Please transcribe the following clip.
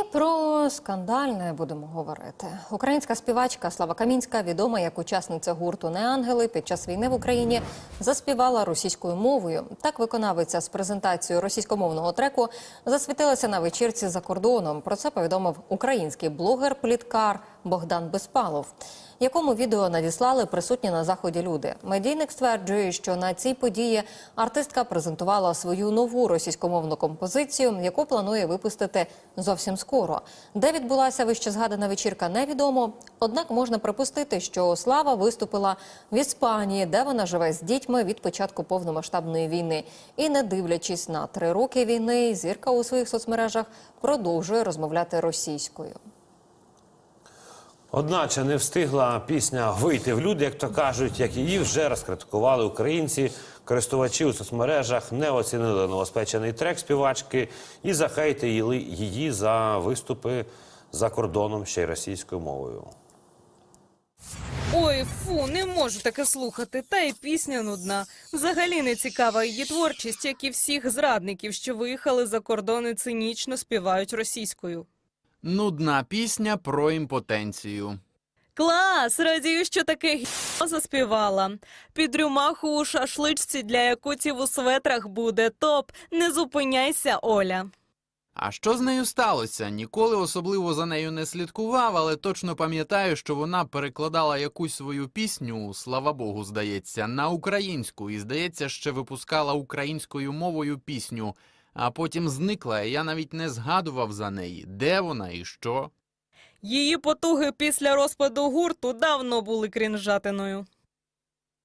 І про скандальне будемо говорити. Українська співачка Слава Камінська, відома як учасниця гурту Неангели під час війни в Україні, заспівала російською мовою. Так виконавиця з презентацією російськомовного треку засвітилася на вечірці за кордоном. Про це повідомив український блогер-пліткар Богдан Безпалов якому відео надіслали присутні на заході люди. Медійник стверджує, що на цій події артистка презентувала свою нову російськомовну композицію, яку планує випустити зовсім скоро. Де відбулася вище згадана вечірка, невідомо. Однак можна припустити, що Слава виступила в Іспанії, де вона живе з дітьми від початку повномасштабної війни. І не дивлячись на три роки війни, зірка у своїх соцмережах продовжує розмовляти російською. Одначе не встигла пісня вийти в люди, як то кажуть, як її вже розкритикували українці. Користувачі у соцмережах не оцінили новоспечений трек співачки і захейтили її за виступи за кордоном ще й російською мовою. Ой, фу, не можу таке слухати. Та й пісня нудна. Взагалі не цікава її творчість, як і всіх зрадників, що виїхали за кордон і цинічно співають російською. Нудна пісня про імпотенцію. Клас! Радію, що таке гіо заспівала. Під рюмаху у шашличці для якутів у светрах буде топ. Не зупиняйся, Оля. А що з нею сталося? Ніколи особливо за нею не слідкував, але точно пам'ятаю, що вона перекладала якусь свою пісню, слава Богу, здається, на українську, і здається, ще випускала українською мовою пісню, а потім зникла, і я навіть не згадував за неї, де вона і що. Її потуги після розпаду гурту давно були крінжатиною.